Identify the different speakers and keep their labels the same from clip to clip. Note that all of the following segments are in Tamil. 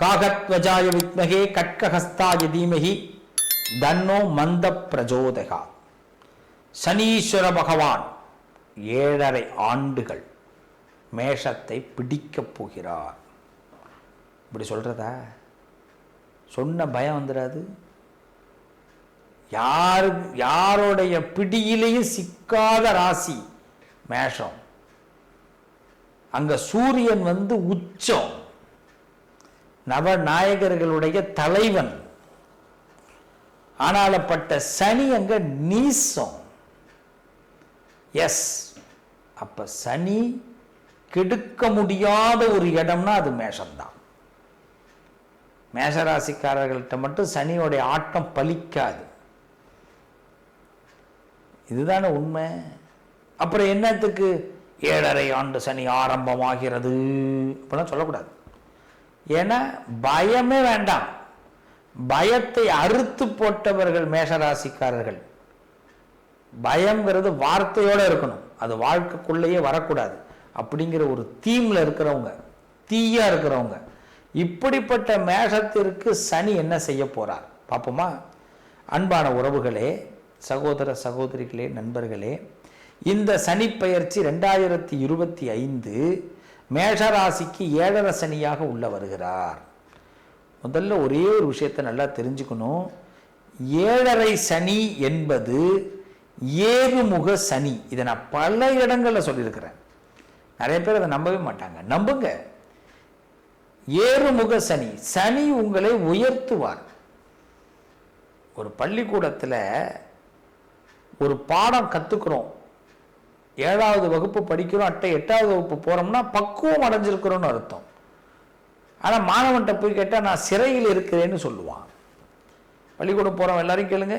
Speaker 1: காகத்வஜாய வித்மகே கட்கஹஸ்தாய தீமகி தன்னோ மந்த பிரஜோதகா சனீஸ்வர பகவான் ஏழரை ஆண்டுகள் மேஷத்தை பிடிக்கப் போகிறார். இப்படி சொல்கிறதா சொன்ன பயம் வந்துடாது. யாரு யாருடைய பிடியிலையும் சிக்காத ராசி மேஷம். அங்கே சூரியன் வந்து உச்சம். நவநாயகர்களுடைய தலைவன். ஆனாலப்பட்ட சனி அங்க நீசம். எஸ் அப்ப சனி கெடுக்க முடியாத ஒரு இடம்னா அது மேஷம்தான். மேஷராசிக்காரர்கள்ட்ட மட்டும் சனியோடைய ஆட்டம் பலிக்காது. இதுதானே உண்மை. அப்புறம் என்னத்துக்கு? ஏழரை ஆண்டு சனி ஆரம்பமாகிறது. இப்பெல்லாம் சொல்லக்கூடாது. ஏன்னா பயமே வேண்டாம். பயத்தை அறுத்து போட்டவர்கள் மேஷராசிக்காரர்கள். பயங்கிறது வார்த்தையோடு இருக்கணும். அது வாழ்க்கைக்குள்ளேயே வரக்கூடாது. அப்படிங்கிற ஒரு தீம்ல இருக்கிறவங்க தீயா இருக்கிறவங்க இப்படிப்பட்ட மேஷத்திற்கு சனி என்ன செய்ய போறார்? பார்ப்போமா? அன்பான உறவுகளே சகோதர சகோதரிகளே நண்பர்களே இந்த சனி பயிற்சி ரெண்டாயிரத்தி இருபத்தி ஐந்து மேஷராசிக்கு ஏழரை சனியாக உள்ள வருகிறார். முதல்ல ஒரே ஒரு விஷயத்தை நல்லா தெரிஞ்சுக்கணும். ஏழரை சனி என்பது ஏறுமுக சனி. இதை நான் பல இடங்களில் சொல்லியிருக்கிறேன். நிறைய பேர் அதை நம்பவே மாட்டாங்க. நம்புங்க. ஏறுமுக சனி. சனி உங்களை உயர்த்துவார். ஒரு பள்ளிக்கூடத்தில் ஒரு பாடம் கற்றுக்குறோம் ஏழாவது வகுப்பு படிக்கிறோம் அட்டை எட்டாவது வகுப்பு போகிறோம்னா பக்குவம் அடைஞ்சிருக்கிறோம்னு அர்த்தம். ஆனால் மாணவன்கிட்ட போய் கேட்டால் நான் சிறையில் இருக்கிறேன்னு சொல்லுவான். பள்ளிக்கூடம் போகிறோம் எல்லாரையும் கேளுங்க.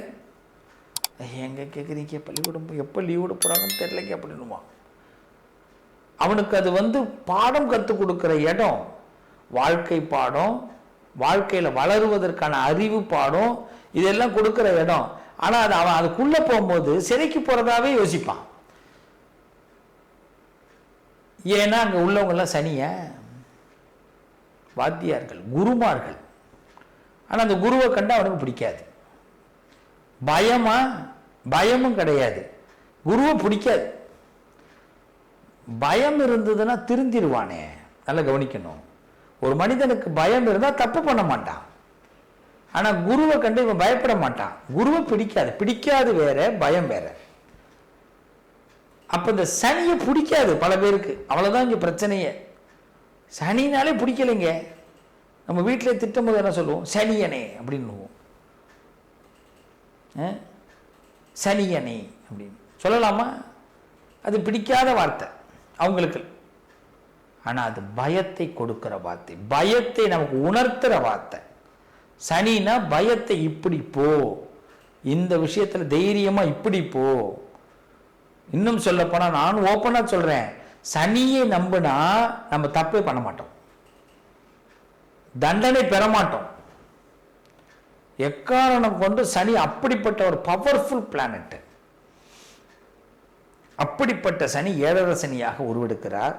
Speaker 1: எங்கே கேட்குறீங்க பள்ளிக்கூடம் எப்போ லீவ் விட போகிறாங்கன்னு தெரியலங்க அப்படின்னுவான். அவனுக்கு அது வந்து பாடம் கற்றுக் கொடுக்குற இடம். வாழ்க்கை பாடம் வாழ்க்கையில் வளருவதற்கான அறிவு பாடம் இதெல்லாம் கொடுக்குற இடம். ஆனால் அது அவன் அதுக்குள்ளே போகும்போது சிறைக்கு போகிறதாவே யோசிப்பான். ஏன்னா அங்கே உள்ளவங்கெல்லாம் சனிய வாத்தியார்கள் குருமார்கள். ஆனால் அந்த குருவை கண்டு அவனுக்கு பிடிக்காது. பயமா? பயமும் கிடையாது. குருவை பிடிக்காது. பயம் இருந்ததுன்னா திருந்திருவானே. நல்லா கவனிக்கணும். ஒரு மனிதனுக்கு பயம் இருந்தால் தப்பு பண்ண மாட்டான். ஆனால் குருவை கண்டு இவன் பயப்பட மாட்டான். குருவை பிடிக்காது. பிடிக்காது வேற பயம் வேற. அப்போ இந்த சனியை பிடிக்காது பல பேருக்கு. அவ்வளோதான் இங்கே பிரச்சனையே. சனினாலே பிடிக்கலைங்க. நம்ம வீட்டில் திட்டும்போது என்ன சொல்லுவோம்? சனியனே அப்படின்னுவோம். ஆ? சனியனே அப்படின்னு. சொல்லலாமா? அது பிடிக்காத வார்த்தை. அவங்களுக்கு. ஆனால் அது பயத்தை கொடுக்குற வார்த்தை. பயத்தை நமக்கு உணர்த்துகிற வார்த்தை. சனினா பயத்தை இப்படி போ. இந்த விஷயத்தில் தைரியமாக இப்படி போ. இன்னும் சொல்ல போனால் நான் ஓப்பனாக சொல்கிறேன் சனியை நம்பினா நம்ம தப்பே பண்ண மாட்டோம். தண்டனை பெற மாட்டோம். எக்காரணம் கொண்டு சனி அப்படிப்பட்ட ஒரு பவர்ஃபுல் பிளானட் அப்படிப்பட்ட சனி ஏழரை சனியாக உருவெடுக்கிறார்.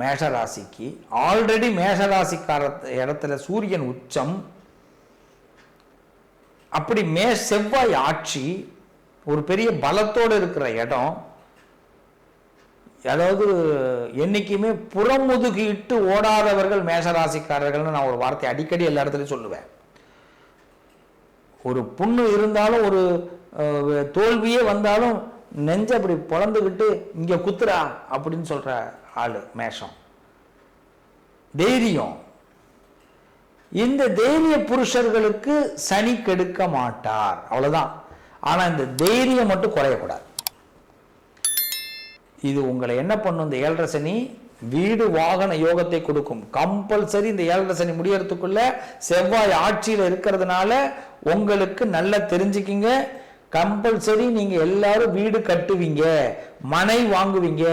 Speaker 1: மேஷராசிக்கு ஆல்ரெடி மேஷராசிக்கார இடத்துல சூரியன் உச்சம். அப்படி மே செவ்வாய் ஆட்சி ஒரு பெரிய பலத்தோடு இருக்கிற இடம் அதாவது என்றைக்குமே புறமுதுகு இட்டு ஓடாதவர்கள் மேஷராசிக்காரர்கள்னு நான் ஒரு வார்த்தை அடிக்கடி எல்லா இடத்துலையும் சொல்லுவேன். ஒரு புண்ணு இருந்தாலும் ஒரு தோல்வியே வந்தாலும் நெஞ்ச அப்படி பொழந்துக்கிட்டு இங்கே குத்துறா அப்படின்னு சொல்கிற ஆள் மேஷம். தைரியம். இந்த தைரிய புருஷர்களுக்கு சனி கெடுக்க மாட்டார். அவ்வளோதான் ஆனால் இந்த தைரியம் மட்டும் குறையக்கூடாது. இது உங்களை என்ன பண்ணும்? இந்த ஏழரை சனி வீடு வாகன யோகத்தை கொடுக்கும். கம்பல்சரி இந்த ஏழரை சனி முடியறதுக்குள்ள செவ்வாய் ஆட்சியில் இருக்கிறதுனால உங்களுக்கு நல்லா தெரிஞ்சுக்கிங்க. கம்பல்சரி நீங்க எல்லாரும் வீடு கட்டுவீங்க. மனை வாங்குவீங்க.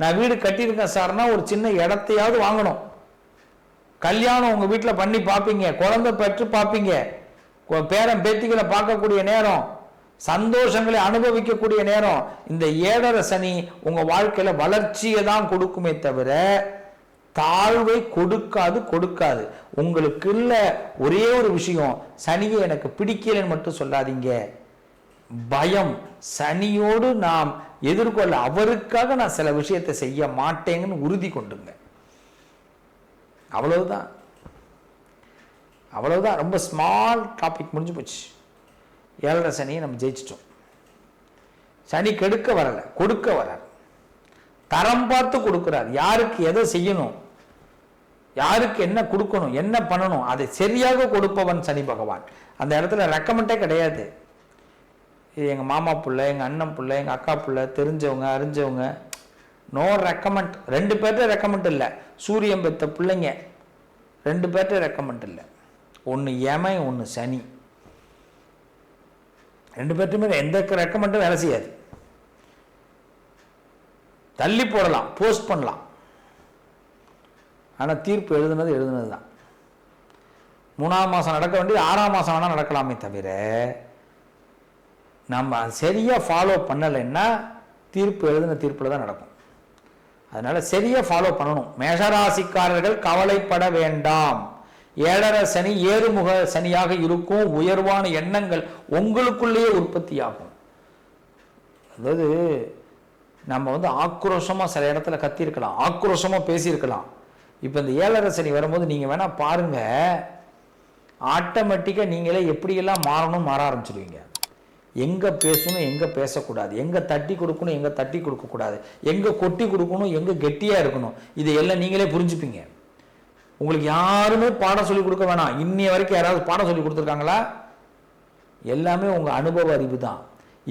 Speaker 1: நான் வீடு கட்டியிருக்கேன் சார்னா ஒரு சின்ன இடத்தையாவது வாங்கணும். கல்யாணம் உங்க வீட்டில் பண்ணி பார்ப்பீங்க. குழந்தை பெற்று பார்ப்பீங்க. பேரன் பேத்திகளை பார்க்கக்கூடிய நேரம். சந்தோஷங்களை அனுபவிக்கக்கூடிய நேரம். இந்த ஏழரை சனி உங்க வாழ்க்கையில வளர்ச்சியை தான் கொடுக்குமே தவிர தாழ்வை கொடுக்காது கொடுக்காது. உங்களுக்குள்ள ஒரே ஒரு விஷயம் சனியை எனக்கு பிடிக்கலன்னு மட்டும் சொல்லாதீங்க. பயம். சனியோடு நாம் எதிர்கொள்ள அவருக்காக நான் சில விஷயத்தை செய்ய மாட்டேங்கன்னு உறுதி கொண்டுங்க. அவ்வளவுதான். அவ்வளவுதான். ரொம்ப ஸ்மால் டாபிக் முடிஞ்சு போச்சு. ஏழரை சனியை நம்ம ஜெயிச்சிட்டோம். சனி கெடுக்க வரலை கொடுக்க வரார். தரம் பார்த்து கொடுக்குறார். யாருக்கு எதை செய்யணும்? யாருக்கு என்ன கொடுக்கணும்? என்ன பண்ணணும்? அதை சரியாக கொடுப்பவன் சனி பகவான். அந்த இடத்துல ரெக்கமெண்டே கிடையாது. இது எங்கள் மாமா பிள்ளை எங்கள் அண்ணன் பிள்ளை எங்கள் அக்கா பிள்ளை தெரிஞ்சவங்க அறிஞ்சவங்க நோ ரெக்கமெண்ட் ரெண்டு பேர்ட்ட ரெக்கமெண்ட் இல்லை. சூரியன் பெத்த பிள்ளைங்க ரெண்டு பேர்ட்ட ரெக்கமெண்ட் இல்லை. ஒன்று ஏமை ஒன்று சனி. ரெண்டு பேர்ட்டுமே எந்த ரெக்கமெண்டும் வேலை செய்யாது. தள்ளி போடலாம் போஸ்ட் பண்ணலாம். ஆனால் தீர்ப்பு எழுதுனது எழுதுனது தான் மூணாம் மாதம் நடக்க வேண்டியது ஆறாம் மாதம் வேணால் நடக்கலாமே தவிர நம்ம சரியாக ஃபாலோ பண்ணலைன்னா தீர்ப்பு எழுதின தீர்ப்பில் தான் நடக்கும். அதனால் சரியாக ஃபாலோ பண்ணணும். மேஷராசிக்காரர்கள் கவலைப்பட வேண்டாம். ஏழரை சனி ஏறுமுக சனியாக இருக்கும். உயர்வான எண்ணங்கள் உங்களுக்குள்ளேயே உற்பத்தியாகும். அதாவது நம்ம வந்து ஆக்ரோஷமாக சில இடத்துல கத்தியிருக்கலாம். ஆக்ரோஷமாக பேசியிருக்கலாம். இப்போ இந்த ஏழரை சனி வரும்போது நீங்கள் வேணால் பாருங்கள் ஆட்டோமேட்டிக்காக நீங்களே எப்படியெல்லாம் மாறணும் மாற ஆரம்பிச்சிடுவீங்க எங்கே பேசணும் எங்கே பேசக்கூடாது. எங்கே தட்டி கொடுக்கணும் எங்கே தட்டி கொடுக்கக்கூடாது. எங்கே கொட்டி கொடுக்கணும் எங்கே கெட்டியாக இருக்கணும். இதை எல்லாம் நீங்களே புரிஞ்சுப்பீங்க. உங்களுக்கு யாருமே பாடம் சொல்லி கொடுக்க வேணாம். இன்னைய வரைக்கும் யாராவது பாடம் சொல்லி கொடுத்துருக்காங்களா? எல்லாமே உங்கள் அனுபவ அறிவு தான்.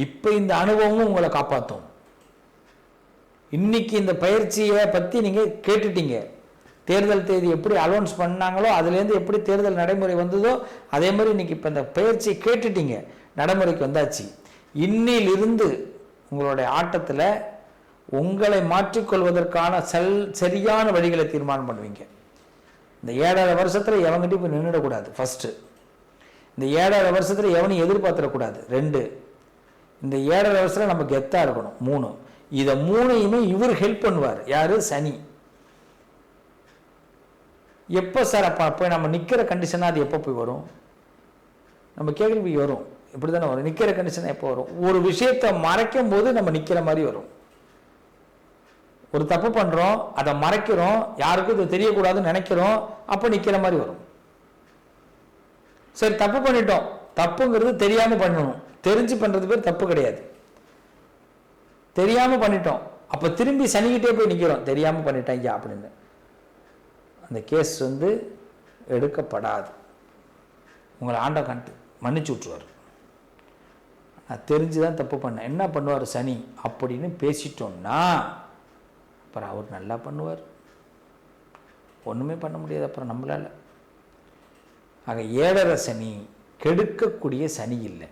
Speaker 1: இப்போ இந்த அனுபவமும் உங்களை காப்பாற்றும் இன்னைக்கு இந்த பயிற்சியை பற்றி நீங்கள் கேட்டுட்டீங்க. தேர்தல் தேதி எப்படி அலௌன்ஸ் பண்ணாங்களோ அதுலேருந்து எப்படி தேர்தல் நடைமுறை வந்ததோ அதே மாதிரி இன்னைக்கு இப்போ இந்த பயிற்சியை கேட்டுட்டீங்க. நடைமுறைக்கு வந்தாச்சு. இன்னிலிருந்து உங்களுடைய ஆட்டத்தில் உங்களை மாற்றிக்கொள்வதற்கான செல் சரியான வழிகளை தீர்மானம் பண்ணுவீங்க. இந்த ஏழரை வருஷத்தில் எவங்கிட்டையும் போய் நின்றுடக்கூடாது ஃபஸ்ட்டு இந்த ஏழரை வருஷத்தில் எவனையும் எதிர்பார்த்துடக்கூடாது ரெண்டு. இந்த ஏழரை வருஷத்தில் நம்ம கெத்தாக இருக்கணும் மூணு. இதை மூணையுமே இவர் ஹெல்ப் பண்ணுவார். யார்? சனி. எப்போ சார் அப்போ அப்போ நம்ம நிற்கிற கண்டிஷனாக அது எப்போ போய் வரும்? நம்ம கேள்வி வரும். இப்படி தானே வரும். நிற்கிற கண்டிஷன் எப்போ வரும்? ஒரு விஷயத்தை மறைக்கும் போது நம்ம நிற்கிற மாதிரி வரும். ஒரு தப்பு பண்ணுறோம் அதை மறைக்கிறோம் யாருக்கும் இது தெரியக்கூடாதுன்னு நினைக்கிறோம் அப்போ நிற்கிற மாதிரி வரும். சரி தப்பு பண்ணிட்டோம். தப்புங்கிறது தெரியாமல் பண்ணணும். தெரிஞ்சு பண்ணுறது பேர் தப்பு கிடையாது. தெரியாமல் பண்ணிட்டோம். அப்போ திரும்பி சனிக்கிட்டே போய் நிற்கிறோம் தெரியாமல் பண்ணிட்டேன் ஐயா அப்படின்னு. அந்த கேஸ் வந்து எடுக்கப்படாது. உங்களை ஆண்ட கண்டு மன்னிச்சு விட்ருவார் நான் தெரிஞ்சு தான் தப்பு பண்ணேன். என்ன பண்ணுவார் சனி? அப்படின்னு பேசிட்டோம்னா அப்புறம் அவர் நல்லா பண்ணுவார். ஒன்றுமே பண்ண முடியாது. அப்புறம் நம்மளால். ஆக ஏழரை சனி கெடுக்கக்கூடிய சனி இல்லை.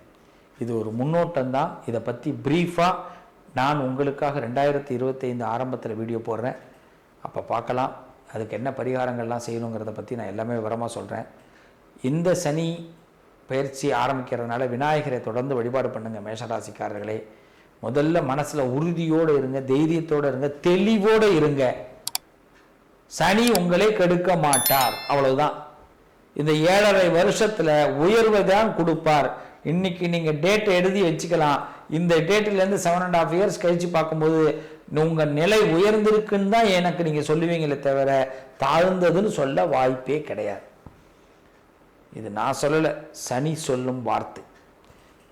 Speaker 1: இது ஒரு முன்னோட்டம் தான் இதை பற்றி ப்ரீஃபாக நான் உங்களுக்காக ரெண்டாயிரத்தி இருபத்தைந்து ஆரம்பத்தில் வீடியோ போடுறேன். அப்போ பார்க்கலாம். அதுக்கு என்ன பரிகாரங்கள்லாம் செய்யணுங்கிறத பற்றி நான் எல்லாமே விவரமாக சொல்கிறேன் இந்த சனி பயிற்சி ஆரம்பிக்கிறதுனால விநாயகரை தொடர்ந்து வழிபாடு பண்ணுங்கள் மேஷராசிக்காரர்களே. முதல்ல மனசில் உறுதியோடு இருங்க தைரியத்தோடு இருங்க தெளிவோடு இருங்க. சனி உங்களை கெடுக்க மாட்டார். அவ்வளவுதான். இந்த ஏழரை வருஷத்துல உயர்வை தான் கொடுப்பார். இன்னைக்கு நீங்க டேட்டை எழுதி வச்சுக்கலாம். இந்த டேட்டிலேருந்து இருந்து செவன் அண்ட் ஆஃப் இயர்ஸ் கழிச்சு பார்க்கும்போது உங்க நிலை உயர்ந்திருக்குன்னு தான் எனக்கு நீங்க சொல்லுவீங்களே தவிர தாழ்ந்ததுன்னு சொல்ல வாய்ப்பே கிடையாது. இது நான் சொல்லலை சனி சொல்லும் வார்த்தை.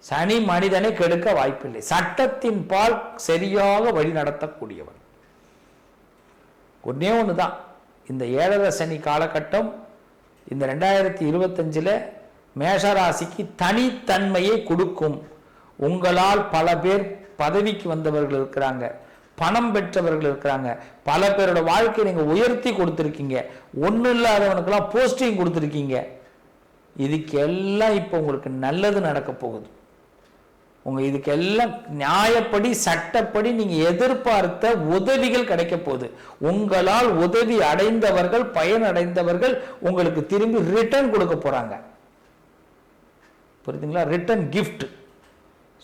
Speaker 1: சனி மனிதனை கெடுக்க வாய்ப்பில்லை. சட்டத்தின் பால் சரியாக வழி நடத்தக்கூடியவன். ஒன்னே ஒன்று தான் இந்த ஏழரை சனி காலகட்டம் இந்த ரெண்டாயிரத்தி இருபத்தஞ்சில் மேஷராசிக்கு தனித்தன்மையை கொடுக்கும். உங்களால் பல பேர் பதவிக்கு வந்தவர்கள் இருக்கிறாங்க பணம் பெற்றவர்கள் இருக்கிறாங்க. பல பேரோட வாழ்க்கையை நீங்கள் உயர்த்தி கொடுத்துருக்கீங்க. ஒன்றும் இல்லாதவனுக்கெல்லாம் போஸ்டிங் கொடுத்துருக்கீங்க. இதுக்கு எல்லாம் இப்போ உங்களுக்கு நல்லது நடக்க போகுது. உங்கள் இதுக்கெல்லாம் நியாயப்படி சட்டப்படி நீங்கள் எதிர்பார்த்த உதவிகள் கிடைக்க போகுது. உங்களால் உதவி அடைந்தவர்கள் பயன் அடைந்தவர்கள் உங்களுக்கு திரும்பி ரிட்டர்ன் கொடுக்க போகிறாங்க புரியுதுங்களா? ரிட்டர்ன் கிஃப்ட்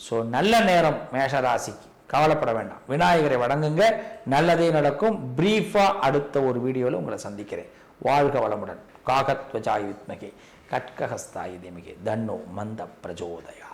Speaker 1: ஸோ நல்ல நேரம் மேஷ ராசிக்கு கவலைப்பட வேண்டாம். விநாயகரை வணங்குங்க. நல்லதே நடக்கும். பிரீஃபாக அடுத்த ஒரு வீடியோவில் உங்களை சந்திக்கிறேன். வாழ்க வளமுடன். காகத்வஜாயுத்மகே. வித்மகே திமிகே தன்னோ மந்த பிரஜோதயா.